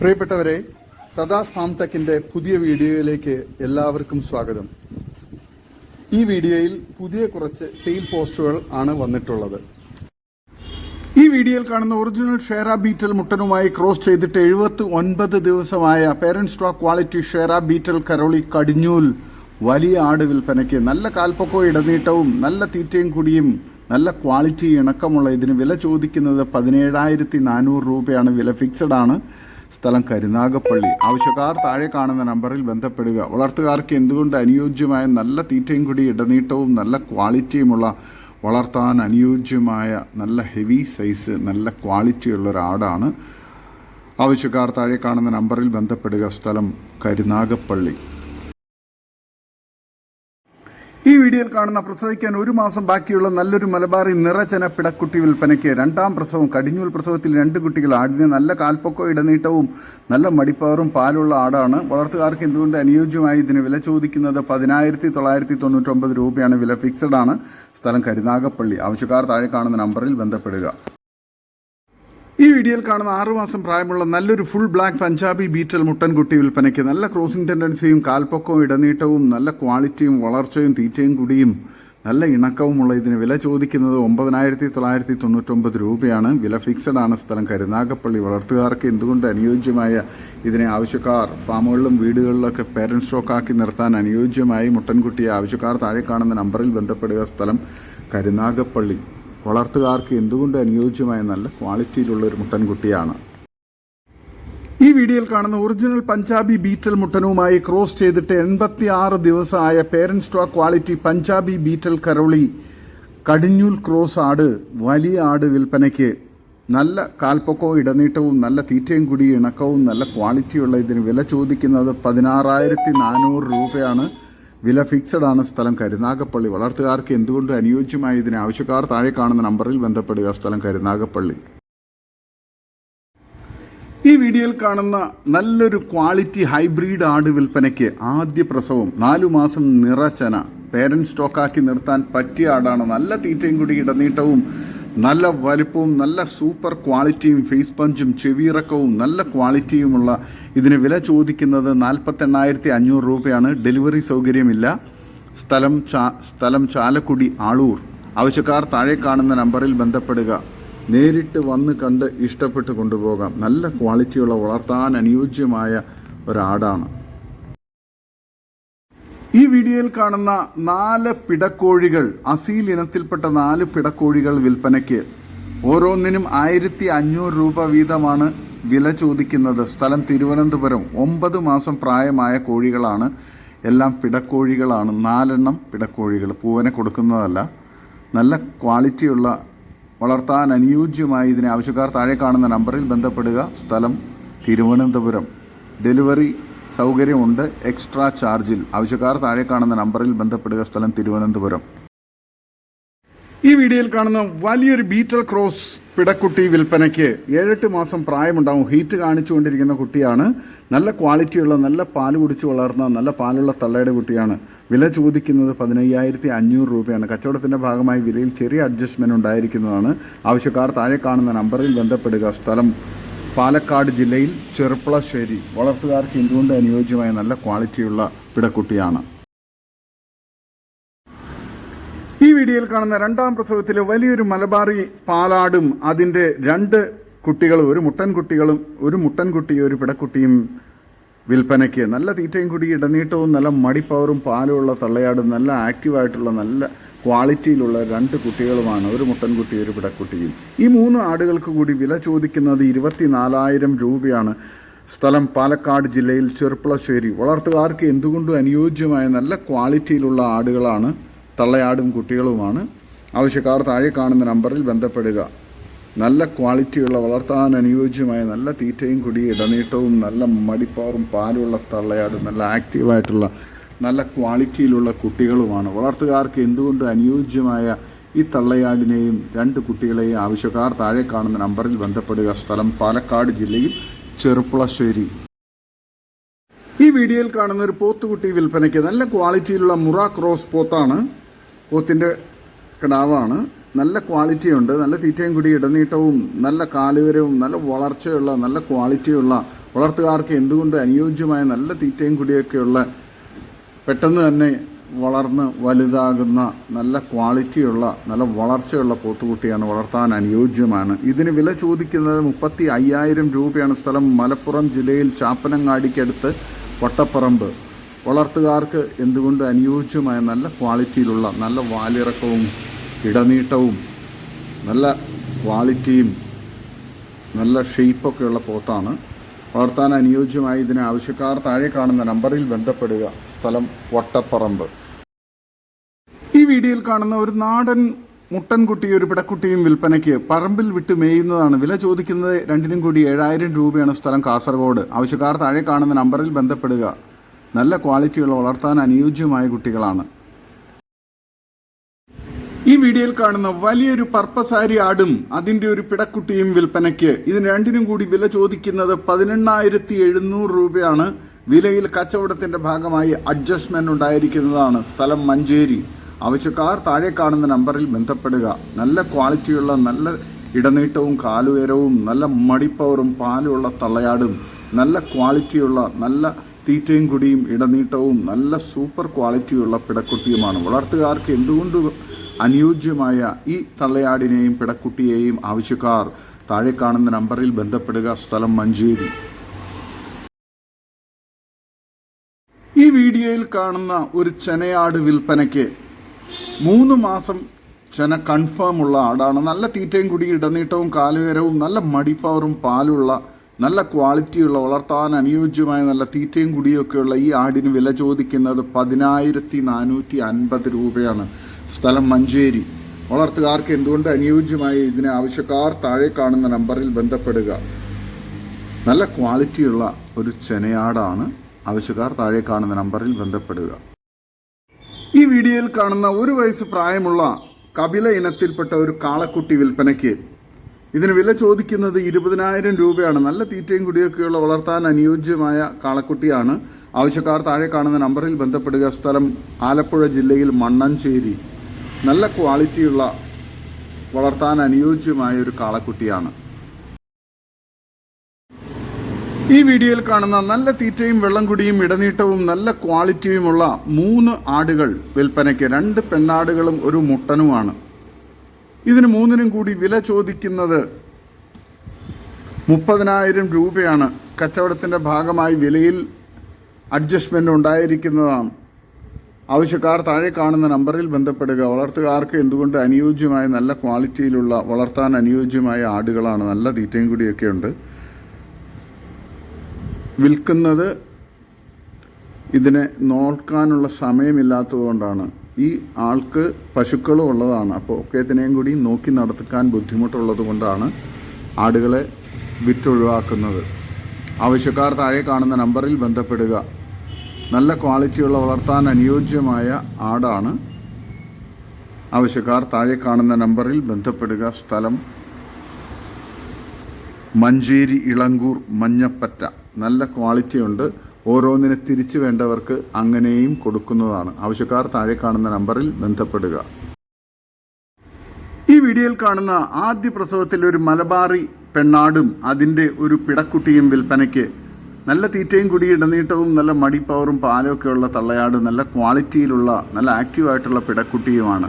പ്രിയപ്പെട്ടവരെ സദാ ഫാം പുതിയ വീഡിയോയിലേക്ക് എല്ലാവർക്കും സ്വാഗതം. ഈ വീഡിയോയിൽ പുതിയ കുറച്ച് സെയിൽ പോസ്റ്റുകൾ ആണ് വന്നിട്ടുള്ളത്. ഈ വീഡിയോയിൽ കാണുന്ന ഒറിജിനൽ ഷെയറ ബീറ്റൽ മുട്ടനുമായി ക്രോസ് ചെയ്തിട്ട് എഴുപത്തി ഒൻപത് ദിവസമായ പേരന്റ് സ്റ്റോക്ക് ക്വാളിറ്റി ഷെയറ ബീറ്റൽ കരോളി കടിഞ്ഞൂൽ വലിയ ആട് വിൽപ്പനയ്ക്ക് നല്ല കാൽപ്പൊക്കവും ഇടനീട്ടവും നല്ല തീറ്റയും കുടിയും നല്ല ക്വാളിറ്റി ഇണക്കമുള്ള ഇതിന് വില ചോദിക്കുന്നത് പതിനേഴായിരത്തി നാനൂറ് രൂപയാണ് വില ഫിക്സഡ് ആണ്. സ്ഥലം കരുനാഗപ്പള്ളി. ആവശ്യക്കാർ താഴെ കാണുന്ന നമ്പറിൽ ബന്ധപ്പെടുക. വളർത്തുകാർക്ക് എന്തുകൊണ്ട് അനുയോജ്യമായ നല്ല തീറ്റയും കൂടി ഇടനീട്ടവും നല്ല ക്വാളിറ്റിയുമുള്ള വളർത്താൻ അനുയോജ്യമായ നല്ല ഹെവി സൈസ് നല്ല ക്വാളിറ്റിയുള്ള ഒരു ആടാണ്. ആവശ്യക്കാർ താഴെ കാണുന്ന നമ്പറിൽ ബന്ധപ്പെടുക. സ്ഥലം കരുനാഗപ്പള്ളി. ഈ വീഡിയോയിൽ കാണുന്ന പ്രസവിക്കാൻ ഒരു മാസം ബാക്കിയുള്ള നല്ലൊരു മലബാറി നിറചന പിടക്കുട്ടി വിൽപ്പനയ്ക്ക് രണ്ടാം പ്രസവം കടിഞ്ഞൂൽ പ്രസവത്തിൽ രണ്ട് കുട്ടികൾ ആടിന് നല്ല കാൽപ്പൊക്കോ ഇടനീട്ടവും നല്ല മടിപ്പാറും പാലുള്ള ആടാണ്. വളർത്തുകാർക്ക് എന്തുകൊണ്ട് അനുയോജ്യമായി ഇതിന് വില ചോദിക്കുന്നത്? പതിനായിരത്തി തൊള്ളായിരത്തി തൊണ്ണൂറ്റൊമ്പത് രൂപയാണ് വില ഫിക്സഡ് ആണ്. സ്ഥലം കരുനാഗപ്പള്ളി. ആവശ്യക്കാർ താഴെ കാണുന്ന നമ്പറിൽ ബന്ധപ്പെടുക. ഈ വീഡിയോയിൽ കാണുന്ന ആറുമാസം പ്രായമുള്ള നല്ലൊരു ഫുൾ ബ്ലാക്ക് പഞ്ചാബി ബീറ്റൽ മുട്ടൻകുട്ടി വിൽപ്പനയ്ക്ക് നല്ല ക്രോസിംഗ് ടെൻഡൻസിയും കാൽപ്പൊക്കവും ഇടനീട്ടവും നല്ല ക്വാളിറ്റിയും വളർച്ചയും തീറ്റയും കുടിയും നല്ല ഇണക്കവുമുള്ള ഇതിന് വില ചോദിക്കുന്നത് ഒമ്പതിനായിരത്തി തൊള്ളായിരത്തി തൊണ്ണൂറ്റൊമ്പത് രൂപയാണ്. വില ഫിക്സഡ് ആണ് സ്ഥലം. കരുനാഗപ്പള്ളി വളർത്തുകാർക്ക് എന്തുകൊണ്ട് അനുയോജ്യമായ ഇതിനെ ആവശ്യക്കാർ ഫാമുകളിലും വീടുകളിലൊക്കെ പേരന്റ് സ്റ്റോക്കാക്കി നിർത്താൻ അനുയോജ്യമായി മുട്ടൻകുട്ടിയെ ആവശ്യക്കാർ താഴെ കാണുന്ന നമ്പറിൽ ബന്ധപ്പെടുക സ്ഥലം കരുനാഗപ്പള്ളി. വളർത്തുകാർക്ക് എന്തുകൊണ്ട് അനുയോജ്യമായ നല്ല ക്വാളിറ്റിയിലുള്ള ഒരു മുട്ടൻകുട്ടിയാണ്? ഈ വീഡിയോയിൽ കാണുന്ന ഒറിജിനൽ പഞ്ചാബി ബീറ്റൽ മുട്ടനുമായി ക്രോസ് ചെയ്തിട്ട് എൺപത്തി ആറ് ദിവസമായ parent stock quality Punjabi Beetal കരോളി കടിഞ്ഞൂൽ ക്രോസ് ആട് വലിയ ആട് വിൽപ്പനയ്ക്ക് നല്ല കാൽപ്പൊക്കവും ഇടനീട്ടവും നല്ല തീറ്റയും കൂടി ഇണക്കവും നല്ല ക്വാളിറ്റിയുള്ള ഇതിന് വില ചോദിക്കുന്നത് പതിനാറായിരത്തി നാനൂറ് രൂപയാണ്. വില ഫിക്സഡ് ആണ് സ്ഥലം കരുനാഗപ്പള്ളി. വളർത്തുകാർക്ക് എന്തുകൊണ്ട് അനുയോജ്യമായ ഇതിന് ആവശ്യക്കാർ താഴെ കാണുന്ന നമ്പറിൽ ബന്ധപ്പെടുക? സ്ഥലം കരുനാഗപ്പള്ളി. ഈ വീഡിയോയിൽ കാണുന്ന നല്ലൊരു ക്വാളിറ്റി ഹൈബ്രിഡ് ആട് വിൽപ്പനയ്ക്ക് ആദ്യ പ്രസവം നാലു മാസം നിറച്ചന പേരൻസ് സ്റ്റോക്കാക്കി നിർത്താൻ പറ്റിയ ആടാണ്. നല്ല തീറ്റയും കൂടി ഇടനീട്ടവും നല്ല വലിപ്പവും നല്ല സൂപ്പർ ക്വാളിറ്റിയും ഫേസ് പഞ്ചും ചെവിയിറക്കവും നല്ല ക്വാളിറ്റിയുമുള്ള ഇതിന് വില ചോദിക്കുന്നത് നാൽപ്പത്തെണ്ണായിരത്തി അഞ്ഞൂറ് രൂപയാണ്. ഡെലിവറി സൗകര്യമില്ല. സ്ഥലം ചാ സ്ഥലം ചാലക്കുടി ആളൂർ. ആവശ്യക്കാർ താഴെ കാണുന്ന നമ്പറിൽ ബന്ധപ്പെടുക. നേരിട്ട് വന്ന് കണ്ട് ഇഷ്ടപ്പെട്ട് കൊണ്ടുപോകാം. നല്ല ക്വാളിറ്റിയുള്ള വളർത്താൻ അനുയോജ്യമായ ഒരാടാണ്. ഈ വീഡിയോയിൽ കാണുന്ന നാല് പിടക്കോഴികൾ അസീൽ ഇനത്തിൽപ്പെട്ട നാല് പിടക്കോഴികൾ വിൽപ്പനയ്ക്ക് ഓരോന്നിനും ആയിരത്തി അഞ്ഞൂറ് രൂപ വീതമാണ് വില ചോദിക്കുന്നത്. സ്ഥലം തിരുവനന്തപുരം. ഒമ്പത് മാസം പ്രായമായ കോഴികളാണ്. എല്ലാം പിടക്കോഴികളാണ്. നാലെണ്ണം പിടക്കോഴികൾ. പൂവനെ കൊടുക്കുന്നതല്ല. നല്ല ക്വാളിറ്റിയുള്ള വളർത്താൻ അനുയോജ്യമായി ഇതിനെ ആവശ്യക്കാർ താഴെ കാണുന്ന നമ്പറിൽ ബന്ധപ്പെടുക. സ്ഥലം തിരുവനന്തപുരം. ഡെലിവറി സൗകര്യമുണ്ട്. എക്സ്ട്രാ ചാർജിൽ. ആവശ്യക്കാർ താഴെ കാണുന്ന നമ്പറിൽ ബന്ധപ്പെടുക സ്ഥലം തിരുവനന്തപുരം. ഈ വീഡിയോയിൽ കാണുന്ന വലിയൊരു ബീറ്റൽ ക്രോസ് പിടക്കുട്ടി വിൽപ്പനയ്ക്ക് ഏഴെട്ട് മാസം പ്രായമുണ്ടാവും. ഹീറ്റ് കാണിച്ചുകൊണ്ടിരിക്കുന്ന കുട്ടിയാണ്. നല്ല ക്വാളിറ്റിയുള്ള നല്ല പാൽ കുടിച്ചു വളർന്ന നല്ല പാലുള്ള തള്ളയുടെ കുട്ടിയാണ്. വില ചോദിക്കുന്നത് പതിനയ്യായിരത്തി അഞ്ഞൂറ് രൂപയാണ്. കച്ചവടത്തിന്റെ ഭാഗമായി വിലയിൽ ചെറിയ അഡ്ജസ്റ്റ്മെന്റ് ഉണ്ടായിരിക്കുന്നതാണ്. ആവശ്യക്കാർ താഴെ കാണുന്ന നമ്പറിൽ ബന്ധപ്പെടുക സ്ഥലം പാലക്കാട് ജില്ലയിൽ ചെറുപ്പളശ്ശേരി വളർത്തുകാർക്ക് എന്തുകൊണ്ട് അനുയോജ്യമായ നല്ല ക്വാളിറ്റിയുള്ള പിടക്കുട്ടിയാണ്? ഈ വീഡിയോയിൽ കാണുന്ന രണ്ടാം പ്രസവത്തിലെ വലിയൊരു മലബാറി പാലാടും അതിന്റെ രണ്ട് കുട്ടികളും ഒരു മുട്ടൻ കുട്ടികളും ഒരു മുട്ടൻ കുട്ടിയും ഒരു പിടക്കുട്ടിയും വിൽപ്പനയ്ക്ക്. നല്ല തീറ്റയും കുടി ഇടനീട്ടവും നല്ല മടിപ്പവറും പാലുമുള്ള തള്ളയാടും നല്ല ആക്റ്റീവായിട്ടുള്ള നല്ല ക്വാളിറ്റിയിലുള്ള രണ്ട് കുട്ടികളുമാണ് ഒരു മുട്ടൻകുട്ടി ഒരു പിടക്കുട്ടിയും ഈ മൂന്ന് ആടുകൾക്ക് കൂടി വില ചോദിക്കുന്നത് ഇരുപത്തിനാലായിരം രൂപയാണ്. സ്ഥലം പാലക്കാട് ജില്ലയിൽ ചെറുപ്പളശ്ശേരി വളർത്തുകാർക്ക് എന്തുകൊണ്ടും അനുയോജ്യമായ നല്ല ക്വാളിറ്റിയിലുള്ള ആടുകളാണ് തള്ളയാടും കുട്ടികളുമാണ്. ആവശ്യക്കാർ താഴെ കാണുന്ന നമ്പറിൽ ബന്ധപ്പെടുക. നല്ല ക്വാളിറ്റിയുള്ള വളർത്താൻ അനുയോജ്യമായ നല്ല തീറ്റയും കുടി ഇടനീട്ടവും നല്ല മടിപ്പാറും പാലുള്ള തള്ളയാടും നല്ല ആക്റ്റീവായിട്ടുള്ള നല്ല ക്വാളിറ്റിയിലുള്ള കുട്ടികളുമാണ്. വളർത്തുകാർക്ക് എന്തുകൊണ്ട് അനുയോജ്യമായ ഈ തള്ളയാടിനെയും രണ്ട് കുട്ടികളെയും ആവശ്യക്കാർ താഴെ കാണുന്ന നമ്പറിൽ ബന്ധപ്പെടുക. സ്ഥലം പാലക്കാട് ജില്ലയിൽ ചെറുപ്പുളശ്ശേരി. ഈ വീഡിയോയിൽ കാണുന്ന ഒരു പോത്തുകുട്ടി വിൽപ്പനയ്ക്ക് നല്ല ക്വാളിറ്റിയിലുള്ള മുറ ക്രോസ് പോത്താണ്. പോത്തിന്റെ കിടാവാണ്. നല്ല ക്വാളിറ്റി ഉണ്ട് നല്ല തീറ്റയും കൂടി ഇടനീട്ടവും നല്ല കാലുവരവും നല്ല വളർച്ചയുള്ള നല്ല ക്വാളിറ്റിയുള്ള വളർത്തുകാർക്ക് എന്തുകൊണ്ട് അനുയോജ്യമായ നല്ല തീറ്റയും കൂടിയൊക്കെയുള്ള പെട്ടെന്ന് തന്നെ വളർന്ന് വലുതാകുന്ന നല്ല ക്വാളിറ്റിയുള്ള നല്ല വളർച്ചയുള്ള പോത്തുകുട്ടിയാണ് വളർത്താൻ അനുയോജ്യമാണ്. ഇതിന് വില ചോദിക്കുന്നത് മുപ്പത്തി അയ്യായിരം രൂപയാണ് സ്ഥലം മലപ്പുറം ജില്ലയിൽ ചാപ്പനങ്ങാടിക്കടുത്ത് വട്ടപ്പറമ്പ് വളർത്തുകാർക്ക് എന്തുകൊണ്ട് അനുയോജ്യമായ നല്ല ക്വാളിറ്റിയിലുള്ള നല്ല വാലിറക്കവും ഇടനീട്ടവും നല്ല ക്വാളിറ്റിയും നല്ല ഷെയ്പ്പൊക്കെയുള്ള പോത്താണ് വളർത്താൻ അനുയോജ്യമായി ഇതിന് ആവശ്യക്കാർ താഴെ കാണുന്ന നമ്പറിൽ ബന്ധപ്പെടുക. സ്ഥലം വട്ടപ്പറമ്പ്. ഈ വീഡിയോയിൽ കാണുന്ന ഒരു നാടൻ മുട്ടൻകുട്ടി ഒരു പിടക്കുട്ടിയും വിൽപ്പനയ്ക്ക് പറമ്പിൽ വിട്ട് മേയുന്നതാണ്. വില ചോദിക്കുന്നത് രണ്ടിനും കൂടി ഏഴായിരം രൂപയാണ് സ്ഥലം കാസർഗോഡ്. ആവശ്യക്കാർ താഴെ കാണുന്ന നമ്പറിൽ ബന്ധപ്പെടുക. നല്ല ക്വാളിറ്റിയുള്ള വളർത്താൻ അനുയോജ്യമായ കുട്ടികളാണ്. ഈ വീഡിയോയിൽ കാണുന്ന വലിയൊരു പർപ്പസാരി ആടും അതിന്റെ ഒരു പിടക്കുട്ടിയും വിൽപ്പനയ്ക്ക്. ഇതിന് രണ്ടിനും കൂടി വില ചോദിക്കുന്നത് പതിനെണ്ണായിരത്തി എഴുന്നൂറ് രൂപയാണ്. വിലയിൽ കച്ചവടത്തിന്റെ ഭാഗമായി അഡ്ജസ്റ്റ്മെന്റ് ഉണ്ടായിരിക്കുന്നതാണ് സ്ഥലം മഞ്ചേരി. ആവശ്യക്കാർ താഴെ കാണുന്ന നമ്പറിൽ ബന്ധപ്പെടുക. നല്ല ക്വാളിറ്റിയുള്ള നല്ല ഇടനീട്ടവും കാലുയരവും നല്ല മടിപ്പവറും പാലുള്ള തള്ളയാടും നല്ല ക്വാളിറ്റിയുള്ള നല്ല തീറ്റയും കുടിയും ഇടനീട്ടവും നല്ല സൂപ്പർ ക്വാളിറ്റിയുള്ള പിടക്കുട്ടിയുമാണ്. വളർത്തുകാർക്ക് എന്തുകൊണ്ട് അനുയോജ്യമായ ഈ തള്ളയാടിനെയും പിടക്കുട്ടിയെയും ആവശ്യക്കാർ? താഴെ കാണുന്ന നമ്പറിൽ ബന്ധപ്പെടുക സ്ഥലം മഞ്ചേരി. വീഡിയോയിൽ കാണുന്ന ഒരു ചെനയാട് വിൽപ്പനയ്ക്ക് മൂന്ന് മാസം ചെന കൺഫേം ഉള്ള ആടാണ്. നല്ല തീറ്റയും കുടി ഇടനീട്ടവും കാലുയരവും നല്ല മടിപ്പവറും പാലുള്ള നല്ല ക്വാളിറ്റിയുള്ള വളർത്താൻ അനുയോജ്യമായ നല്ല തീറ്റയും കുടിയൊക്കെയുള്ള ഈ ആടിന് വില ചോദിക്കുന്നത് പതിനായിരത്തി നാനൂറ്റി അൻപത് രൂപയാണ്. സ്ഥലം മഞ്ചേരി. വളർത്തുകാർക്ക് എന്തുകൊണ്ട് അനുയോജ്യമായി ഇതിനെ ആവശ്യക്കാർ താഴെ കാണുന്ന നമ്പറിൽ ബന്ധപ്പെടുക? നല്ല ക്വാളിറ്റിയുള്ള ഒരു ചെനയാടാണ്. ആവശ്യക്കാർ താഴെ കാണുന്ന നമ്പറിൽ ബന്ധപ്പെടുക. ഈ വീഡിയോയിൽ കാണുന്ന ഒരു വയസ്സ് പ്രായമുള്ള കപില ഇനത്തിൽപ്പെട്ട ഒരു കാളക്കുട്ടി വിൽപ്പനയ്ക്ക് ഇതിന് വില ചോദിക്കുന്നത് ഇരുപതിനായിരം രൂപയാണ്. നല്ല തീറ്റയും കുടിയൊക്കെയുള്ള വളർത്താൻ അനുയോജ്യമായ കാളക്കുട്ടിയാണ്. ആവശ്യക്കാർ താഴെ കാണുന്ന നമ്പറിൽ ബന്ധപ്പെടുക. സ്ഥലം ആലപ്പുഴ ജില്ലയിൽ മണ്ണഞ്ചേരി. നല്ല ക്വാളിറ്റിയുള്ള വളർത്താൻ അനുയോജ്യമായ ഒരു കാളക്കുട്ടിയാണ്. ഈ വീഡിയോയിൽ കാണുന്ന നല്ല തീറ്റയും വെള്ളം കുടിയും ഇടനീട്ടവും നല്ല ക്വാളിറ്റിയുമുള്ള മൂന്ന് ആടുകൾ വിൽപ്പനയ്ക്ക് രണ്ട് പെണ്ണാടുകളും ഒരു മുട്ടനുമാണ്. ഇതിന് മൂന്നിനും കൂടി വില ചോദിക്കുന്നത് മുപ്പതിനായിരം രൂപയാണ്. കച്ചവടത്തിന്റെ ഭാഗമായി വിലയിൽ അഡ്ജസ്റ്റ്മെന്റ് ഉണ്ടായിരിക്കുന്നതാണ്. ആവശ്യക്കാർ താഴെ കാണുന്ന നമ്പറിൽ ബന്ധപ്പെടുക. വളർത്തുകാർക്ക് എന്തുകൊണ്ട് അനുയോജ്യമായ നല്ല ക്വാളിറ്റിയിലുള്ള വളർത്താൻ അനുയോജ്യമായ ആടുകളാണ് നല്ല തീറ്റയും കൂടിയൊക്കെ ഉണ്ട്. വിൽക്കുന്നത് ഇതിനെ നോക്കാനുള്ള സമയമില്ലാത്തതുകൊണ്ടാണ്. ഈ ആൾക്ക് പശുക്കളും ഉള്ളതാണ്. അപ്പോൾ ഒക്കേത്തിനെയും കൂടി നോക്കി നടത്തിക്കാൻ ബുദ്ധിമുട്ടുള്ളത് കൊണ്ടാണ് ആടുകളെ വിറ്റൊഴിവാക്കുന്നത്. ആവശ്യക്കാർ താഴെ കാണുന്ന നമ്പറിൽ ബന്ധപ്പെടുക. നല്ല ക്വാളിറ്റിയുള്ള വളർത്താൻ അനുയോജ്യമായ ആടാണ്. ആവശ്യക്കാർ താഴെ കാണുന്ന നമ്പറിൽ ബന്ധപ്പെടുക. സ്ഥലം മഞ്ചേരി ഇളങ്കൂർ മഞ്ഞപ്പറ്റ. നല്ല ക്വാളിറ്റി ഉണ്ട്. ഓരോന്നിനെ തിരിച്ചു വേണ്ടവർക്ക് അങ്ങനെയും കൊടുക്കുന്നതാണ്. ആവശ്യക്കാർ താഴെ കാണുന്ന നമ്പറിൽ ബന്ധപ്പെടുക. ഈ വീഡിയോയിൽ കാണുന്ന ആദ്യ പ്രസവത്തിൽ ഒരു മലബാറി പെണ്ണാടും അതിന്റെ ഒരു പിടക്കുട്ടിയും വിൽപ്പനയ്ക്ക് നല്ല തീറ്റയും കുടി ഇടനീട്ടവും നല്ല മടിപ്പവറും പാലും ഒക്കെയുള്ള തള്ളയാട് നല്ല ക്വാളിറ്റിയിലുള്ള നല്ല ആക്റ്റീവായിട്ടുള്ള പിടക്കുട്ടിയുമാണ്.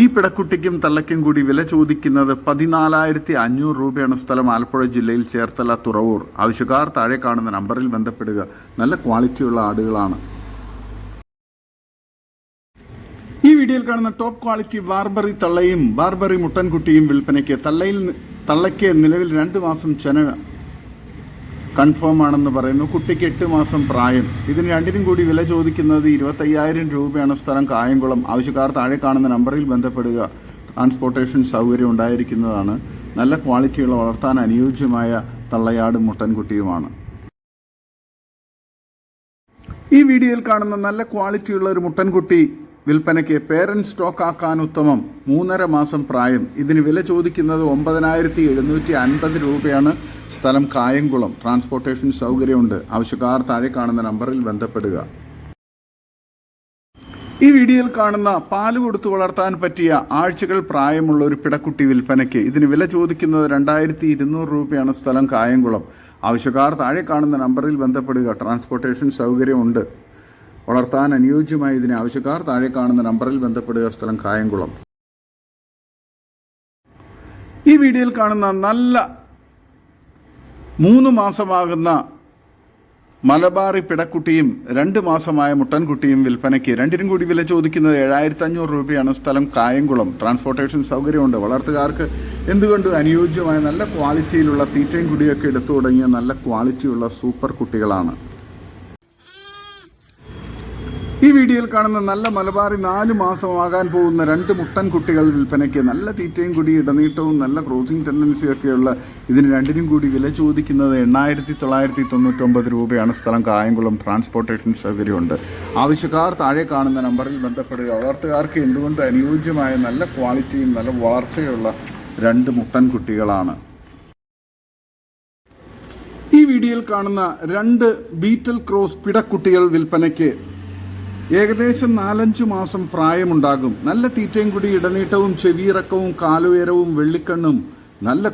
ഈ പിടക്കുട്ടിക്കും തള്ളയ്ക്കും കൂടി വില ചോദിക്കുന്നത് പതിനാലായിരത്തി അഞ്ഞൂറ് രൂപയാണ് സ്ഥലം ആലപ്പുഴ ജില്ലയിൽ ചേർത്തല തുറവൂർ. ആവശ്യക്കാർ താഴെ കാണുന്ന നമ്പറിൽ ബന്ധപ്പെടുക. നല്ല ക്വാളിറ്റിയുള്ള ആടുകളാണ്. ഈ വീഡിയോയിൽ കാണുന്ന ടോപ്പ് ക്വാളിറ്റി ബാർബറി തള്ളയും ബാർബറി മുട്ടൻകുട്ടിയും വിൽപ്പനയ്ക്ക് തള്ളയിൽ തള്ളയ്ക്ക് നിലവിൽ രണ്ട് മാസം ചെന കൺഫേം ആണെന്ന് പറയുന്നു. കുട്ടിക്ക് എട്ട് മാസം പ്രായം. ഇതിന് രണ്ടിനും കൂടി വില ചോദിക്കുന്നത് ഇരുപത്തയ്യായിരം രൂപയാണ്. സ്ഥലം കായംകുളം. ആവശ്യക്കാർ താഴെ കാണുന്ന നമ്പറിൽ ബന്ധപ്പെടുക. ട്രാൻസ്പോർട്ടേഷൻ സൗകര്യം ഉണ്ടായിരിക്കുന്നതാണ്. നല്ല ക്വാളിറ്റിയുള്ള വളർത്താൻ അനുയോജ്യമായ തള്ളയാടും മുട്ടൻകുട്ടിയുമാണ്. ഈ വീഡിയോയിൽ കാണുന്ന നല്ല ക്വാളിറ്റിയുള്ള ഒരു മുട്ടൻകുട്ടി വിൽപ്പനയ്ക്ക് പേരന്റ് സ്റ്റോക്ക് ആക്കാൻ ഉത്തമം. മൂന്നര മാസം പ്രായം. ഇതിന് വില ചോദിക്കുന്നത് ഒമ്പതിനായിരത്തി എഴുന്നൂറ്റി അൻപത് രൂപയാണ്. സ്ഥലം കായംകുളം. ട്രാൻസ്പോർട്ടേഷൻ സൗകര്യമുണ്ട്. ആവശ്യക്കാർ താഴെ കാണുന്ന നമ്പറിൽ ബന്ധപ്പെടുക. ഈ വീഡിയോയിൽ കാണുന്ന പാൽ കൊടുത്തു വളർത്താൻ പറ്റിയ ആഴ്ചകൾ പ്രായമുള്ള ഒരു പിടക്കുട്ടി വിൽപ്പനയ്ക്ക് ഇതിന് വില ചോദിക്കുന്നത് രണ്ടായിരത്തി ഇരുന്നൂറ് രൂപയാണ് സ്ഥലം കായംകുളം. ആവശ്യക്കാർ താഴെ കാണുന്ന നമ്പറിൽ ബന്ധപ്പെടുക. ട്രാൻസ്പോർട്ടേഷൻ സൗകര്യമുണ്ട്. വളർത്താൻ അനുയോജ്യമായ ഇതിന് ആവശ്യക്കാർ താഴെ കാണുന്ന നമ്പറിൽ ബന്ധപ്പെടുക സ്ഥലം കായംകുളം. ഈ വീഡിയോയിൽ കാണുന്ന നല്ല മൂന്ന് മാസമാകുന്ന മലബാറി പിടക്കുട്ടിയും രണ്ട് മാസമായ മുട്ടൻകുട്ടിയും വിൽപ്പനയ്ക്ക് രണ്ടിനും കൂടി വില ചോദിക്കുന്നത് ഏഴായിരത്തി അഞ്ഞൂറ് രൂപയാണ് സ്ഥലം കായംകുളം. ട്രാൻസ്പോർട്ടേഷൻ സൗകര്യമുണ്ട്. വളർത്തുകാർക്ക് എന്തുകൊണ്ട് അനുയോജ്യമായ നല്ല ക്വാളിറ്റിയിലുള്ള തീറ്റയും കുടിയൊക്കെ എടുത്തു തുടങ്ങിയ നല്ല ക്വാളിറ്റിയുള്ള സൂപ്പർ കുട്ടികളാണ്. ഈ വീഡിയോയിൽ കാണുന്ന നല്ല മലബാറി നാല് മാസമാകാൻ പോകുന്ന രണ്ട് മുട്ടൻ കുട്ടികൾ വിൽപ്പനയ്ക്ക് നല്ല തീറ്റയും കൂടി ഇടനീട്ടവും നല്ല ക്രോസിംഗ് ടെൻഡൻസിയും ഒക്കെയുള്ള ഇതിന് രണ്ടിനും കൂടി വില ചോദിക്കുന്നത് എണ്ണായിരത്തി തൊള്ളായിരത്തി തൊണ്ണൂറ്റൊമ്പത് രൂപയാണ്. സ്ഥലം കായംകുളം ട്രാൻസ്പോർട്ടേഷൻ സൗകര്യമുണ്ട്. ആവശ്യക്കാർ താഴെ കാണുന്ന നമ്പറിൽ ബന്ധപ്പെടുക. വളർത്തുകാർക്ക് എന്തുകൊണ്ട് അനുയോജ്യമായ നല്ല ക്വാളിറ്റിയും നല്ല വളർച്ചയുള്ള രണ്ട് മുട്ടൻ കുട്ടികളാണ്. ഈ വീഡിയോയിൽ കാണുന്ന രണ്ട് ബീറ്റൽ ക്രോസ് പിടക്കുട്ടികൾ വിൽപ്പനയ്ക്ക് ഏകദേശം നാലഞ്ചു മാസം പ്രായമുണ്ടാകും. നല്ല തീറ്റയും കൂടി ഇടനീട്ടവും ചെവിയിറക്കവും കാലുയരവും വെള്ളിക്കണ്ണും നല്ല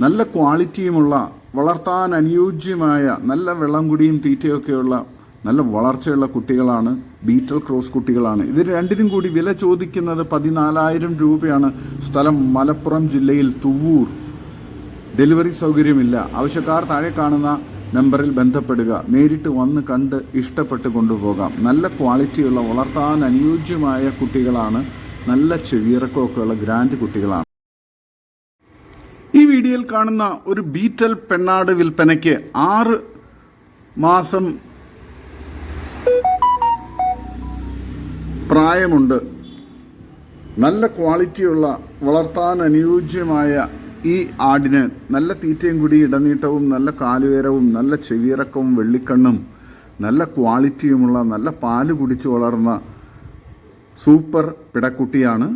നല്ല ക്വാളിറ്റിയുമുള്ള വളർത്താൻ അനുയോജ്യമായ നല്ല വെള്ളം കുടിയും തീറ്റയൊക്കെയുള്ള നല്ല വളർച്ചയുള്ള കുട്ടികളാണ് ബീറ്റൽ ക്രോസ് കുട്ടികളാണ്. ഇതിന് രണ്ടിനും കൂടി വില ചോദിക്കുന്നത് പതിനാലായിരം രൂപയാണ്. സ്ഥലം മലപ്പുറം ജില്ലയിൽ തുവൂർ. ഡെലിവറി സൗകര്യമില്ല. ആവശ്യക്കാർ താഴെ കാണുന്ന നമ്പറിൽ ബന്ധപ്പെടുക. നേരിട്ട് വന്ന് കണ്ട് ഇഷ്ടപ്പെട്ട് കൊണ്ടുപോകാം. നല്ല ക്വാളിറ്റിയുള്ള വളർത്താൻ അനുയോജ്യമായ കുട്ടികളാണ്. നല്ല ചെവിയിറക്കമൊക്കെയുള്ള ഗ്രാൻഡ് കുട്ടികളാണ്. ഈ വീഡിയോയിൽ കാണുന്ന ഒരു ബീറ്റൽ പെണ്ണാട് വിൽപ്പനയ്ക്ക് ആറ് മാസം പ്രായമുണ്ട്. നല്ല ക്വാളിറ്റിയുള്ള വളർത്താൻ അനുയോജ്യമായ ഈ ആടിന് നല്ല തീറ്റയും കൂടി ഇടനീട്ടവും നല്ല കാലുയരവും നല്ല ചെവിയിറക്കവും വെള്ളിക്കണ്ണും നല്ല ക്വാളിറ്റിയുമുള്ള നല്ല പാൽ കുടിച്ചു വളർന്ന സൂപ്പർ പിടക്കുട്ടിയാണ്.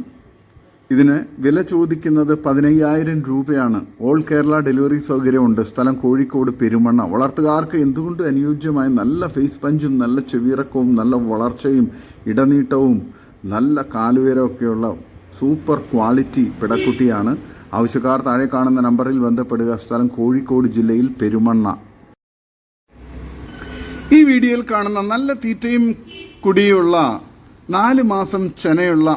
ഇതിന് വില ചോദിക്കുന്നത് പതിനയ്യായിരം രൂപയാണ്. ഓൾ കേരള ഡെലിവറി സൗകര്യമുണ്ട്. സ്ഥലം കോഴിക്കോട് പെരുമണ്ണ. വളർത്തുകാർക്ക് എന്തുകൊണ്ട് അനുയോജ്യമായ നല്ല ഫേസ് പഞ്ചും നല്ല ചെവിയിറക്കവും നല്ല വളർച്ചയും ഇടനീട്ടവും നല്ല കാലുയരമൊക്കെയുള്ള സൂപ്പർ ക്വാളിറ്റി പിടക്കുട്ടിയാണ്. ആവശ്യക്കാർ താഴെ കാണുന്ന നമ്പറിൽ ബന്ധപ്പെടുക. സ്ഥലം കോഴിക്കോട് ജില്ലയിൽ പെരുമണ്ണ. ഈ വീഡിയോയിൽ കാണുന്ന നല്ല തീറ്റയും കുടിയുള്ള നാല് മാസം ചെനയുള്ള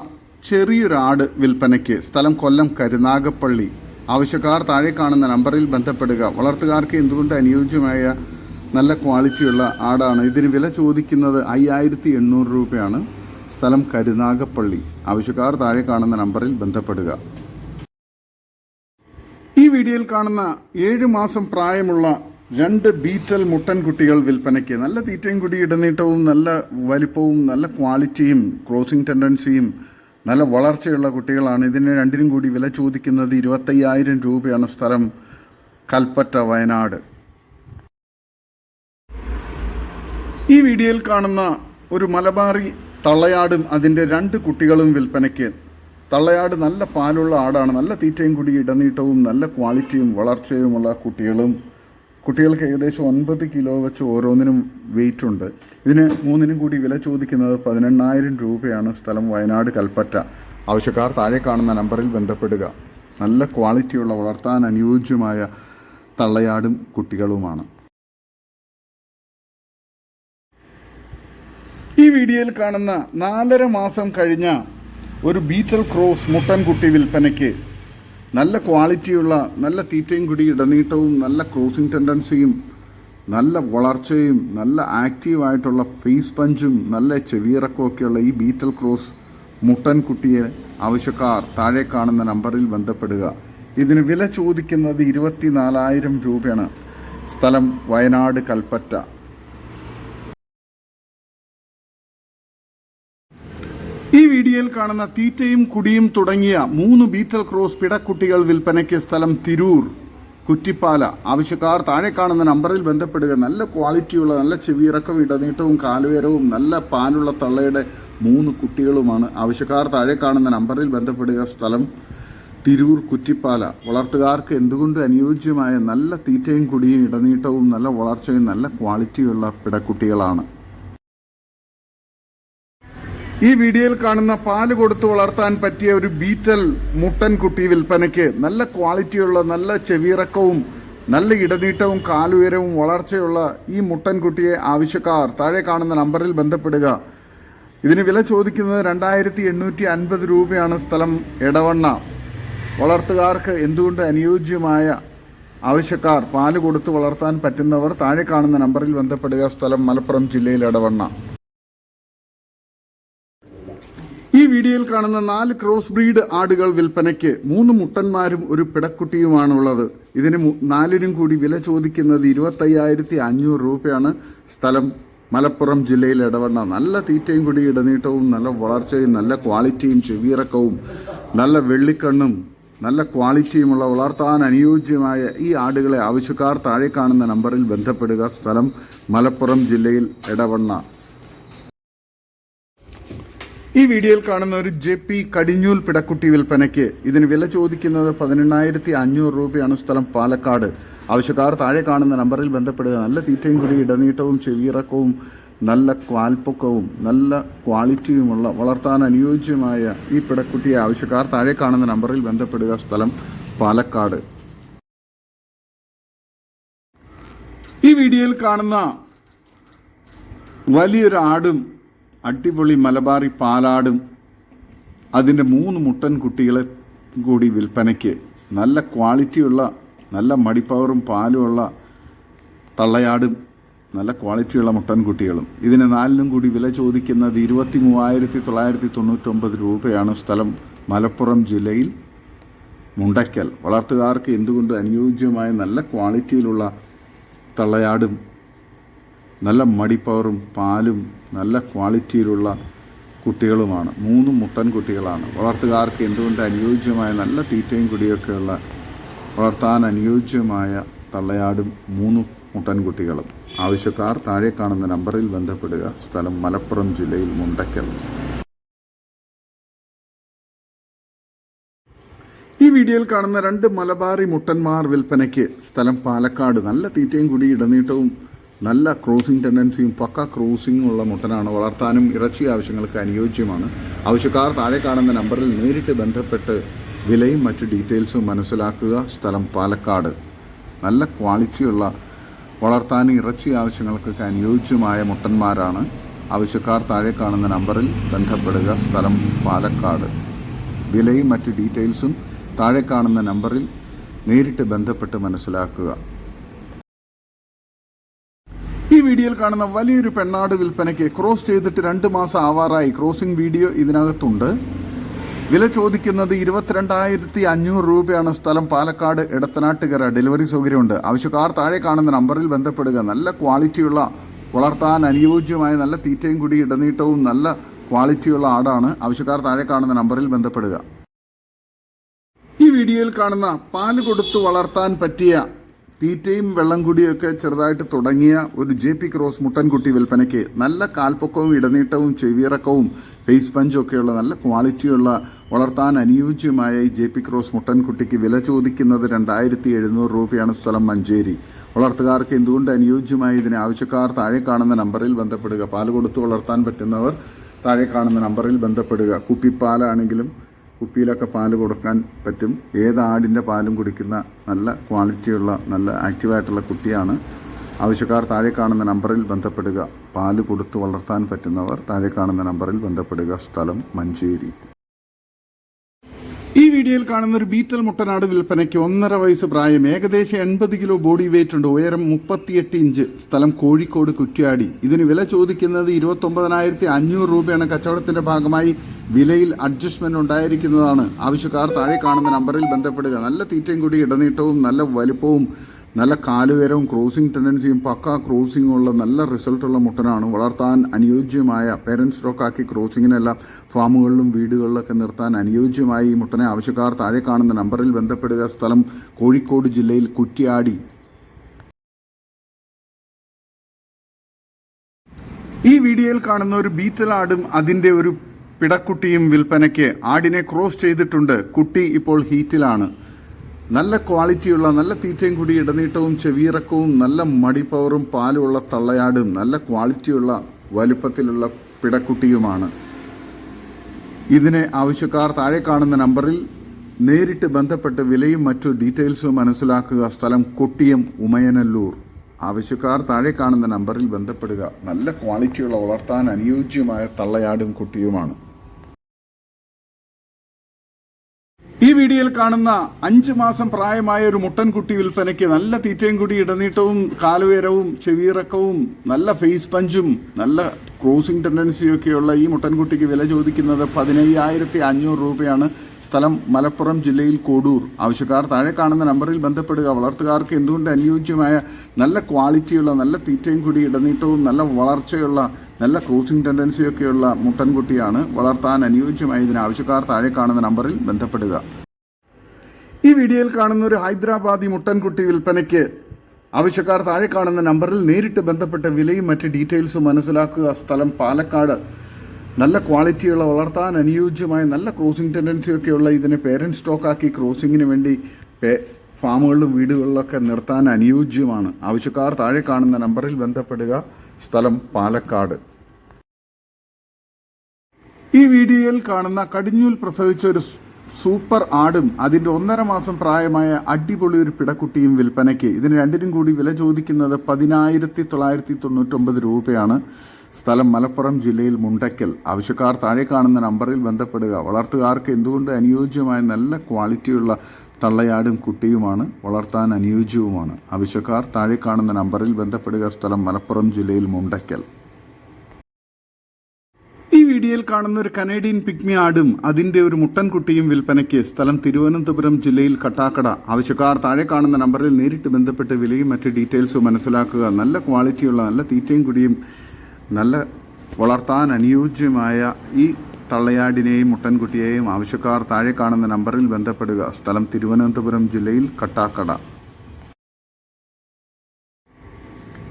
ചെറിയൊരാട് വിൽപ്പനയ്ക്ക് സ്ഥലം കൊല്ലം കരുനാഗപ്പള്ളി. ആവശ്യക്കാർ താഴെ കാണുന്ന നമ്പറിൽ ബന്ധപ്പെടുക. വളർത്തുകാർക്ക് എന്തുകൊണ്ട് അനുയോജ്യമായ നല്ല ക്വാളിറ്റിയുള്ള ആടാണ്? ഇതിന് വില ചോദിക്കുന്നത് അയ്യായിരത്തി എണ്ണൂറ് രൂപയാണ്. സ്ഥലം കരുനാഗപ്പള്ളി. ആവശ്യക്കാർ താഴെ കാണുന്ന നമ്പറിൽ ബന്ധപ്പെടുക. വീഡിയോയിൽ കാണുന്ന ഏഴ് മാസം പ്രായമുള്ള രണ്ട് ബീറ്റൽ മുട്ടൻ കുട്ടികൾ വിൽപ്പനയ്ക്ക് നല്ല തീറ്റയും കുടി ഇടനീട്ടവും നല്ല വലിപ്പവും നല്ല ക്വാളിറ്റിയും ക്രോസിംഗ് ടെൻഡൻസിയും നല്ല വളർച്ചയുള്ള കുട്ടികളാണ്. ഇതിന് രണ്ടിനും കൂടി വില ചോദിക്കുന്നത് ഇരുപത്തയ്യായിരം രൂപയാണ് സ്ഥലം കൽപ്പറ്റ വയനാട്. ഈ വീഡിയോയിൽ കാണുന്ന ഒരു മലബാറി തള്ളയാടും അതിന്റെ രണ്ട് കുട്ടികളും വിൽപ്പനയ്ക്ക് തള്ളയാട് നല്ല പാലുള്ള ആടാണ്. നല്ല തീറ്റയും കൂടി ഇടനീട്ടവും നല്ല ക്വാളിറ്റിയും വളർച്ചയുമുള്ള കുട്ടികളും. കുട്ടികൾക്ക് ഏകദേശം ഒൻപത് കിലോ വെച്ച് ഓരോന്നിനും വെയിറ്റ് ഉണ്ട്. ഇതിന് മൂന്നിനും കൂടി വില ചോദിക്കുന്നത് പതിനെണ്ണായിരം രൂപയാണ് സ്ഥലം വയനാട് കൽപ്പറ്റ. ആവശ്യക്കാർ താഴെ കാണുന്ന നമ്പറിൽ ബന്ധപ്പെടുക. നല്ല ക്വാളിറ്റിയുള്ള വളർത്താൻ അനുയോജ്യമായ തള്ളയാടും കുട്ടികളുമാണ്. ഈ വീഡിയോയിൽ കാണുന്ന നാലര മാസം കഴിഞ്ഞ ഒരു ബീറ്റൽ ക്രോസ് മുട്ടൻകുട്ടി വിൽപ്പനയ്ക്ക് നല്ല ക്വാളിറ്റിയുള്ള നല്ല തീറ്റയും കുടി ഇടനീട്ടവും നല്ല ക്രോസിംഗ് ടെൻഡൻസിയും നല്ല വളർച്ചയും നല്ല ആക്റ്റീവായിട്ടുള്ള ഫേസ് പഞ്ചും നല്ല ചെവിയിറക്കമൊക്കെയുള്ള ഈ ബീറ്റൽ ക്രോസ് മുട്ടൻകുട്ടിയെ ആവശ്യക്കാർ താഴെ കാണുന്ന നമ്പറിൽ ബന്ധപ്പെടുക. ഇതിന് വില ചോദിക്കുന്നത് ഇരുപത്തിനാലായിരം രൂപയാണ്. സ്ഥലം വയനാട് കൽപ്പറ്റ. ഈ വീഡിയോയിൽ കാണുന്ന തീറ്റയും കുടിയും തുടങ്ങിയ മൂന്ന് ബീറ്റൽ ക്രോസ് പിടക്കുട്ടികൾ വിൽപ്പനയ്ക്ക് സ്ഥലം തിരൂർ കുറ്റിപ്പാല. ആവശ്യക്കാർ താഴെ കാണുന്ന നമ്പറിൽ ബന്ധപ്പെടുക. നല്ല ക്വാളിറ്റിയുള്ള നല്ല ചെവിയിറക്കം ഇടനീട്ടവും കാലുയരവും നല്ല പാലുള്ള തള്ളയുടെ മൂന്ന് കുട്ടികളുമാണ്. ആവശ്യക്കാർ താഴെ കാണുന്ന നമ്പറിൽ ബന്ധപ്പെടുക. സ്ഥലം തിരൂർ കുറ്റിപ്പാല. വളർത്തുകാർക്ക് എന്തുകൊണ്ട് അനുയോജ്യമായ നല്ല തീറ്റയും കുടിയും ഇടനീട്ടവും നല്ല വളർച്ചയും നല്ല ക്വാളിറ്റിയുള്ള പിടക്കുട്ടികളാണ്. ഈ വീഡിയോയിൽ കാണുന്ന പാൽ കൊടുത്തു വളർത്താൻ പറ്റിയ ഒരു ബീറ്റൽ മുട്ടൻ കുട്ടി വിൽപ്പനയ്ക്ക് നല്ല ക്വാളിറ്റിയുള്ള നല്ല ചെവിയിറക്കവും നല്ല ഇടനീട്ടവും കാലുയരവും വളർച്ചയുള്ള ഈ മുട്ടൻ കുട്ടിയെ ആവശ്യക്കാർ താഴെ കാണുന്ന നമ്പറിൽ ബന്ധപ്പെടുക. ഇതിന് വില ചോദിക്കുന്നത് രണ്ടായിരത്തി എണ്ണൂറ്റി അൻപത് രൂപയാണ് സ്ഥലം എടവണ്ണ. വളർത്തുകാർക്ക് എന്തുകൊണ്ട് അനുയോജ്യമായ ആവശ്യക്കാർ പാൽ കൊടുത്ത് വളർത്താൻ പറ്റുന്നവർ താഴെ കാണുന്ന നമ്പറിൽ ബന്ധപ്പെടുക. സ്ഥലം മലപ്പുറം ജില്ലയിൽ എടവണ്ണ. ഈ വീഡിയോയിൽ കാണുന്ന നാല് ക്രോസ് ബ്രീഡ് ആടുകൾ വിൽപ്പനയ്ക്ക് മൂന്ന് മുട്ടന്മാരും ഒരു പിടക്കുട്ടിയുമാണുള്ളത്. ഇതിന് നാലിനും കൂടി വില ചോദിക്കുന്നത് ഇരുപത്തയ്യായിരത്തി അഞ്ഞൂറ് രൂപയാണ്. സ്ഥലം മലപ്പുറം ജില്ലയിൽ ഇടവണ്ണ നല്ല തീറ്റയും കൂടി ഇടനീട്ടവും നല്ല വളർച്ചയും നല്ല ക്വാളിറ്റിയും ചെവിയിറക്കവും നല്ല വെള്ളിക്കണ്ണും നല്ല ക്വാളിറ്റിയുമുള്ള വളർത്താൻ അനുയോജ്യമായ ഈ ആടുകളെ ആവശ്യക്കാർ താഴെ കാണുന്ന നമ്പറിൽ ബന്ധപ്പെടുക. സ്ഥലം മലപ്പുറം ജില്ലയിൽ ഇടവണ്ണ ഈ വീഡിയോയിൽ കാണുന്ന ഒരു ജെ പി കടിഞ്ഞൂൽ പിടക്കുട്ടി വിൽപ്പനയ്ക്ക് ഇതിന് വില ചോദിക്കുന്നത് പതിനെണ്ണായിരത്തി അഞ്ഞൂറ് രൂപയാണ് സ്ഥലം പാലക്കാട്. ആവശ്യക്കാർ താഴെ കാണുന്ന നമ്പറിൽ ബന്ധപ്പെടുക. നല്ല തീറ്റയും കൂടി ഇടനീട്ടവും ചെവിയിറക്കവും നല്ല ക്വാൽപ്പൊക്കവും നല്ല ക്വാളിറ്റിയുമുള്ള വളർത്താൻ അനുയോജ്യമായ ഈ പിടക്കുട്ടിയെ ആവശ്യക്കാർ താഴെ കാണുന്ന നമ്പറിൽ ബന്ധപ്പെടുക സ്ഥലം പാലക്കാട്. ഈ വീഡിയോയിൽ കാണുന്ന വലിയൊരു ആടും അടിപൊളി മലബാറി പാലാടും അതിന്റെ മൂന്ന് മുട്ടൻ കുട്ടികളെ കൂടി വിൽപ്പനയ്ക്ക് നല്ല ക്വാളിറ്റിയുള്ള നല്ല മടിപ്പവറും പാലുമുള്ള തള്ളയാടും നല്ല ക്വാളിറ്റിയുള്ള മുട്ടൻ കുട്ടികളും. ഇതിന് നാലിനും കൂടി വില ചോദിക്കുന്നത് ഇരുപത്തി മൂവായിരത്തി തൊള്ളായിരത്തി തൊണ്ണൂറ്റൊമ്പത് രൂപയാണ് സ്ഥലം മലപ്പുറം ജില്ലയിൽ. മുണ്ടയ്ക്കൽ വളർത്തുകാർക്ക് എന്തുകൊണ്ട് അനുയോജ്യമായ നല്ല ക്വാളിറ്റിയിലുള്ള തള്ളയാടും നല്ല മടിപ്പവറും പാലും നല്ല ക്വാളിറ്റിയിലുള്ള കുട്ടികളുമാണ്. മൂന്നും മുട്ടൻ കുട്ടികളാണ്. വളർത്തുകാർക്ക് എന്തുകൊണ്ട് അനുയോജ്യമായ നല്ല തീറ്റയും കുടിയൊക്കെയുള്ള വളർത്താൻ അനുയോജ്യമായ തള്ളയാടും മൂന്ന് മുട്ടൻ കുട്ടികളും? ആവശ്യക്കാർ താഴെ കാണുന്ന നമ്പറിൽ ബന്ധപ്പെടുക. സ്ഥലം മലപ്പുറം ജില്ലയിൽ മുണ്ടയ്ക്കൽ ഈ വീഡിയോയിൽ കാണുന്ന രണ്ട് മലബാറി മുട്ടന്മാർ വിൽപ്പനയ്ക്ക് സ്ഥലം പാലക്കാട്. നല്ല തീറ്റയും കൂടി ഇടനീട്ടവും നല്ല ക്രോസിംഗ് ടെൻഡൻസിയും പക്ക ക്രോസിംഗും ഉള്ള മുട്ടനാണ്. വളർത്താനും ഇറച്ചി ആവശ്യങ്ങൾക്ക് അനുയോജ്യമാണ്. ആവശ്യക്കാർ താഴെ കാണുന്ന നമ്പറിൽ നേരിട്ട് ബന്ധപ്പെട്ട് വിലയും മറ്റ് ഡീറ്റെയിൽസും മനസ്സിലാക്കുക. സ്ഥലം പാലക്കാട്. നല്ല ക്വാളിറ്റിയുള്ള വളർത്താനും ഇറച്ചി ആവശ്യങ്ങൾക്കൊക്കെ അനുയോജ്യമായ മുട്ടന്മാരാണ്. ആവശ്യക്കാർ താഴെ കാണുന്ന നമ്പറിൽ ബന്ധപ്പെടുക. സ്ഥലം പാലക്കാട്. വിലയും മറ്റ് ഡീറ്റെയിൽസും താഴെ കാണുന്ന നമ്പറിൽ നേരിട്ട് ബന്ധപ്പെട്ട് മനസ്സിലാക്കുക. ഈ വീഡിയോയിൽ കാണുന്ന വലിയൊരു പെണ്ണാട് വിൽപ്പനയ്ക്ക് ക്രോസ് ചെയ്തിട്ട് രണ്ട് മാസം ആവാറായി. ക്രോസിംഗ് വീഡിയോ ഇതിനകത്തുണ്ട്. വില ചോദിക്കുന്നത് ഇരുപത്തിരണ്ടായിരത്തി അഞ്ഞൂറ് രൂപയാണ് സ്ഥലം. പാലക്കാട് ഇടത്തനാട്ടുകര ഡെലിവറി സൗകര്യമുണ്ട്. ആവശ്യക്കാർ താഴെ കാണുന്ന നമ്പറിൽ ബന്ധപ്പെടുക. നല്ല ക്വാളിറ്റിയുള്ള വളർത്താൻ അനുയോജ്യമായ നല്ല തീറ്റയും കൂടി ഇടനീട്ടവും നല്ല ക്വാളിറ്റിയുള്ള ആടാണ് ആവശ്യക്കാർ താഴെ കാണുന്ന നമ്പറിൽ ബന്ധപ്പെടുക. ഈ വീഡിയോയിൽ കാണുന്ന പാൽ കൊടുത്തു വളർത്താൻ പറ്റിയ തീറ്റയും വെള്ളം കുടിയൊക്കെ ചെറുതായിട്ട് തുടങ്ങിയ ഒരു ജെ പി ക്രോസ് മുട്ടൻകുട്ടി വിൽപ്പനയ്ക്ക് നല്ല കാൽപ്പൊക്കവും ഇടനീട്ടവും ചെവിയിറക്കവും ഫേസ് പഞ്ചും ഒക്കെയുള്ള നല്ല ക്വാളിറ്റിയുള്ള വളർത്താൻ അനുയോജ്യമായ ഈ ജെ പി ക്രോസ് മുട്ടൻകുട്ടിക്ക് വില ചോദിക്കുന്നത് രണ്ടായിരത്തി എഴുന്നൂറ് രൂപയാണ് സ്ഥലം മഞ്ചേരി. വളർത്തുകാർക്ക് എന്തുകൊണ്ട് അനുയോജ്യമായ ഇതിന് ആവശ്യക്കാർ താഴെ കാണുന്ന നമ്പറിൽ ബന്ധപ്പെടുക? പാൽ കൊടുത്ത് വളർത്താൻ പറ്റുന്നവർ താഴെ കാണുന്ന നമ്പറിൽ ബന്ധപ്പെടുക. കുപ്പിപ്പാലാണെങ്കിലും കുപ്പിയിലൊക്കെ പാൽ കൊടുക്കാൻ പറ്റും. ഏത് ആടിന്റെ പാലും കുടിക്കുന്ന നല്ല ക്വാളിറ്റിയുള്ള നല്ല ആക്റ്റീവായിട്ടുള്ള കുട്ടിയാണ്. ആവശ്യക്കാർ താഴെ കാണുന്ന നമ്പറിൽ ബന്ധപ്പെടുക. പാൽ കൊടുത്ത് വളർത്താൻ പറ്റുന്നവർ താഴെ കാണുന്ന നമ്പറിൽ ബന്ധപ്പെടുക. സ്ഥലം മഞ്ചേരി. ഈ വീഡിയോയിൽ കാണുന്ന ഒരു ബീറ്റൽ മുട്ടനാട് വിൽപ്പനയ്ക്ക് ഒന്നര വയസ്സ് പ്രായം ഏകദേശം എൺപത് കിലോ ബോഡി വെയിറ്റ് ഉണ്ട് ഉയരം മുപ്പത്തിയെട്ട് ഇഞ്ച് സ്ഥലം കോഴിക്കോട് കുറ്റ്യാടി. ഇതിന് വില ചോദിക്കുന്നത് ഇരുപത്തൊമ്പതിനായിരത്തി അഞ്ഞൂറ് രൂപയാണ്. കച്ചവടത്തിന്റെ ഭാഗമായി വിലയിൽ അഡ്ജസ്റ്റ്മെന്റ് ഉണ്ടായിരിക്കുന്നതാണ്. ആവശ്യക്കാർ താഴെ കാണുന്ന നമ്പറിൽ ബന്ധപ്പെടുക. നല്ല തീറ്റയും കൂടി ഇടനീട്ടവും നല്ല വലുപ്പവും നല്ല കാലുയരവും ക്രോസിംഗ് ടെൻഡൻസിയും പക്ക ക്രോസിംഗ് ഉള്ള നല്ല റിസൾട്ടുള്ള മുട്ടനാണ്. വളർത്താൻ അനുയോജ്യമായ പേരൻസ് സ്റ്റോക്കാക്കി ക്രോസിങ്ങിനെല്ലാം ഫാമുകളിലും വീടുകളിലൊക്കെ നിർത്താൻ അനുയോജ്യമായ ഈ മുട്ടനെ ആവശ്യക്കാർ താഴെ കാണുന്ന നമ്പറിൽ ബന്ധപ്പെടുക. സ്ഥലം കോഴിക്കോട് ജില്ലയിൽ കുറ്റ്യാടി. ഈ വീഡിയോയിൽ കാണുന്ന ഒരു ബീറ്റൽ ആടും അതിന്റെ ഒരു പിടക്കുട്ടിയും വിൽപ്പനയ്ക്ക് ആടിനെ ക്രോസ് ചെയ്തിട്ടുണ്ട്. കുട്ടി ഇപ്പോൾ ഹീറ്റിലാണ് നല്ല ക്വാളിറ്റിയുള്ള നല്ല തീറ്റയും കൂടി ഇടനീട്ടവും ചെവിയിറക്കവും നല്ല മടിപ്പവറും പാലുമുള്ള തള്ളയാടും നല്ല ക്വാളിറ്റിയുള്ള വലുപ്പത്തിലുള്ള പിടക്കുട്ടിയുമാണ്. ഇതിനെ ആവശ്യക്കാർ താഴെ കാണുന്ന നമ്പറിൽ നേരിട്ട് ബന്ധപ്പെട്ട് വിലയും മറ്റു ഡീറ്റെയിൽസും മനസ്സിലാക്കുക. സ്ഥലം കൊട്ടിയം ഉമയനല്ലൂർ. ആവശ്യക്കാർ താഴെ കാണുന്ന നമ്പറിൽ ബന്ധപ്പെടുക. നല്ല ക്വാളിറ്റിയുള്ള വളർത്താൻ അനുയോജ്യമായ തള്ളയാടും കുട്ടിയുമാണ്. ഈ വീഡിയോയിൽ കാണുന്ന അഞ്ചു മാസം പ്രായമായ ഒരു മുട്ടൻകുട്ടി വിൽപ്പനയ്ക്ക് നല്ല തീറ്റയും കൂടി ഇടനീട്ടവും കാലുയരവും ചെവിയിറക്കവും നല്ല ഫേസ് പഞ്ചും നല്ല ക്രോസിംഗ് ടെൻഡൻസിയും ഒക്കെയുള്ള ഈ മുട്ടൻകുട്ടിക്ക് വില ചോദിക്കുന്നത് പതിനയ്യായിരത്തി അഞ്ഞൂറ് രൂപയാണ്. സ്ഥലം മലപ്പുറം ജില്ലയിൽ കോടൂർ. ആവശ്യക്കാർ താഴെ കാണുന്ന നമ്പറിൽ ബന്ധപ്പെടുക. വളർത്തുകാർക്ക് എന്തുകൊണ്ട് അനുയോജ്യമായ നല്ല ക്വാളിറ്റിയുള്ള നല്ല തീറ്റയും കൂടി ഇടനീട്ടവും നല്ല വളർച്ചയുള്ള നല്ല ക്രോസിംഗ് ടെൻഡൻസിയൊക്കെയുള്ള മുട്ടൻകുട്ടിയാണ് വളർത്താൻ അനുയോജ്യമായതിന് ആവശ്യക്കാർ താഴെ കാണുന്ന നമ്പറിൽ ബന്ധപ്പെടുക. ഈ വീഡിയോയിൽ കാണുന്ന ഒരു ഹൈദരാബാദി മുട്ടൻകുട്ടി വിൽപ്പനയ്ക്ക് ആവശ്യക്കാർ താഴെ കാണുന്ന നമ്പറിൽ നേരിട്ട് ബന്ധപ്പെട്ട വിലയും മറ്റ് ഡീറ്റെയിൽസും മനസ്സിലാക്കുക. സ്ഥലം പാലക്കാട്. നല്ല ക്വാളിറ്റിയുള്ള വളർത്താൻ അനുയോജ്യമായ നല്ല ക്രോസിംഗ് ടെൻഡൻസിയൊക്കെയുള്ള ഇതിനെ പേരന്റ് സ്റ്റോക്കാക്കി ക്രോസിങ്ങിന് വേണ്ടി ഫാമുകളിലും വീടുകളിലൊക്കെ നിർത്താൻ അനുയോജ്യമാണ്. ആവശ്യക്കാർ താഴെ കാണുന്ന നമ്പറിൽ ബന്ധപ്പെടുക. സ്ഥലം പാലക്കാട്. ഈ വീഡിയോയിൽ കാണുന്ന കടിഞ്ഞൂൽ പ്രസവിച്ച ഒരു സൂപ്പർ ആടും അതിന്റെ ഒന്നര മാസം പ്രായമായ അടിപൊളി ഒരു പിടക്കുട്ടിയും വിൽപ്പനയ്ക്ക്. ഇതിന് രണ്ടിനും കൂടി വില ചോദിക്കുന്നത് പതിനായിരത്തി തൊള്ളായിരത്തി തൊണ്ണൂറ്റൊമ്പത് രൂപയാണ്. സ്ഥലം മലപ്പുറം ജില്ലയിൽ മുണ്ടയ്ക്കൽ. ആവശ്യക്കാർ താഴെ കാണുന്ന നമ്പറിൽ ബന്ധപ്പെടുക. വളർത്തുകാർക്ക് എന്തുകൊണ്ട് അനുയോജ്യമായ നല്ല ക്വാളിറ്റിയുള്ള തള്ളയാടും കുട്ടിയുമാണ് വളർത്താൻ അനുയോജ്യവുമാണ്. ആവശ്യക്കാർ താഴെ കാണുന്ന നമ്പറിൽ ബന്ധപ്പെടുക സ്ഥലം മലപ്പുറം ജില്ലയിൽ മുണ്ടയ്ക്കൽ. ഈ വീഡിയോയിൽ കാണുന്ന ഒരു കനേഡിയൻ പിഗ്മി ആടും അതിന്റെ ഒരു മുട്ടൻകുട്ടിയും വിൽപ്പനയ്ക്ക് സ്ഥലം തിരുവനന്തപുരം ജില്ലയിൽ കട്ടാക്കട. ആവശ്യക്കാർ താഴെ കാണുന്ന നമ്പറിൽ നേരിട്ട് ബന്ധപ്പെട്ട് വിലയും മറ്റ് ഡീറ്റെയിൽസും മനസ്സിലാക്കുക നല്ല ക്വാളിറ്റിയുള്ള നല്ല തീറ്റയും കുടിയും നല്ല വളർത്താൻ അനുയോജ്യമായ ഈ തള്ളയാടിനെയും മുട്ടൻകുട്ടിയെയും ആവശ്യക്കാർ താഴെ കാണുന്ന നമ്പറിൽ ബന്ധപ്പെടുക. സ്ഥലം തിരുവനന്തപുരം ജില്ലയിൽ കട്ടാക്കട.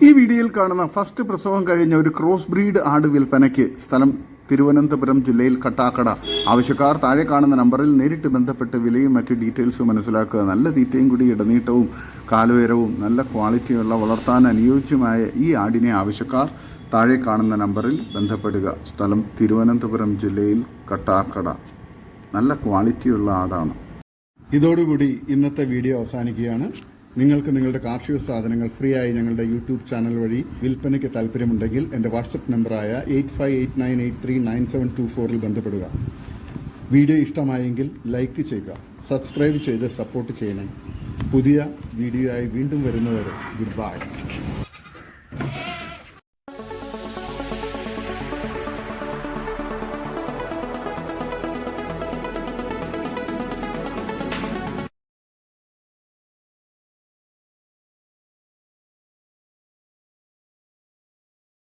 ഈ വീഡിയോയിൽ കാണുന്ന ഫസ്റ്റ് പ്രസവം കഴിഞ്ഞ ഒരു ക്രോസ് ബ്രീഡ് ആട് വിൽപ്പനയ്ക്ക് സ്ഥലം തിരുവനന്തപുരം ജില്ലയിൽ കട്ടാക്കട. ആവശ്യക്കാർ താഴെ കാണുന്ന നമ്പറിൽ നേരിട്ട് ബന്ധപ്പെട്ട് വിലയും മറ്റ് ഡീറ്റെയിൽസും മനസ്സിലാക്കുക. നല്ല തീറ്റയും കൂടി ഇടനീട്ടവും കാലുയരവും നല്ല ക്വാളിറ്റിയുള്ള വളർത്താൻ അനുയോജ്യമായ ഈ ആടിനെ ആവശ്യക്കാർ താഴെ കാണുന്ന നമ്പറിൽ ബന്ധപ്പെടുക. സ്ഥലം തിരുവനന്തപുരം ജില്ലയിൽ കട്ടാക്കട നല്ല ക്വാളിറ്റിയുള്ള ആടാണ്. ഇതോടുകൂടി ഇന്നത്തെ വീഡിയോ അവസാനിക്കുകയാണ്. നിങ്ങൾക്ക് നിങ്ങളുടെ കാർഷിക സാധനങ്ങൾ ഫ്രീ ആയി ഞങ്ങളുടെ യൂട്യൂബ് ചാനൽ വഴി വിൽപ്പനയ്ക്ക് താല്പര്യമുണ്ടെങ്കിൽ എന്റെ വാട്സപ്പ് നമ്പറായ eight five eight nine eight three nine seven two ഫോറിൽ ബന്ധപ്പെടുക. വീഡിയോ ഇഷ്ടമായെങ്കിൽ ലൈക്ക് ചെയ്യുക സബ്സ്ക്രൈബ് ചെയ്ത് സപ്പോർട്ട് ചെയ്യണം. പുതിയ വീഡിയോ ആയി വീണ്ടും വരുന്നവരെ ഗുഡ് ബൈ.